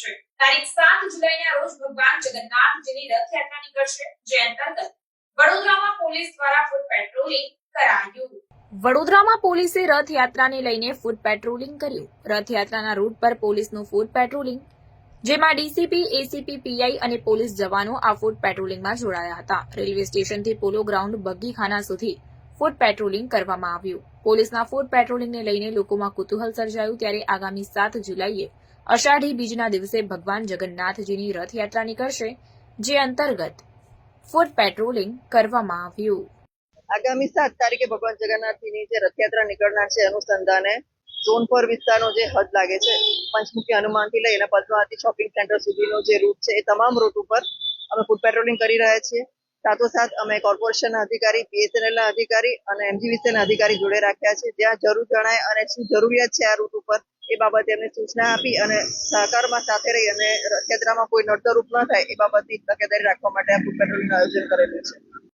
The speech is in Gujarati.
છે. તારીખ સાત જુલાઈના રોજ ભગવાન જગન્નાથજીની રથયાત્રા નીકળશે, જે અંતર્ગત વડોદરામાં પોલીસ દ્વારા ફૂટ પેટ્રોલિંગ કરાયું. વડોદરામાં પોલીસે રથયાત્રાને લઈને ફૂટ પેટ્રોલિંગ કર્યું. રથયાત્રાના રૂટ પર પોલીસનું ફૂટ પેટ્રોલિંગ, જેમાં ડીસીપી, એસીપી, પીઆઈ અને પોલીસ જવાનો આ ફૂટ પેટ્રોલિંગમાં જોડાયા હતા. રેલવે સ્ટેશનથી પોલો ગ્રાઉન્ડ બગીખાના સુધી ફૂટ પેટ્રોલિંગ કરવામાં આવ્યું. પોલીસના ફૂડ પેટ્રોલિંગને લઈને લોકોમાં કુતૂહલ સર્જાયું ત્યારે આગામી સાત જુલાઈએ અષાઢી બીજના દિવસે ભગવાન જગન્નાથજીની રથયાત્રા નીકળશે, જે અંતર્ગત ફૂડ પેટ્રોલિંગ કરવામાં આવ્યું. આગામી સાત તારીખે ભગવાન જગન્નાથજીની જે રથયાત્રા નીકળનાર છે અનુસંધાને સોનપર વિસ્તારનો જે હદ લાગે છે, પંચમુખી હનુમાનથી લઈને પદ્માવતી શોપિંગ સેન્ટર સુધીનો જે રૂટ છે, એ તમામ રૂટ ઉપર અમે ફૂડ પેટ્રોલિંગ કરી રહ્યા છીએ. સાથોસાથ અમે કોર્પોરેશનના અધિકારી બીએસએનએલના અધિકારી અને એમજીવીસીના અધિકારી જોડે રાખ્યા છે. જ્યાં જરૂર જણાય અને શું જરૂરિયાત છે આ રૂટ ઉપર, એ બાબતે એમને સૂચના આપી અને સહકારમાં સાથે રહી અને રથયાત્રામાં કોઈ નડતરૂપ ન થાય, એ બાબતની તકેદારી રાખવા માટે આ ફૂડ પેટ્રોલિંગનું આયોજન કરેલું છે.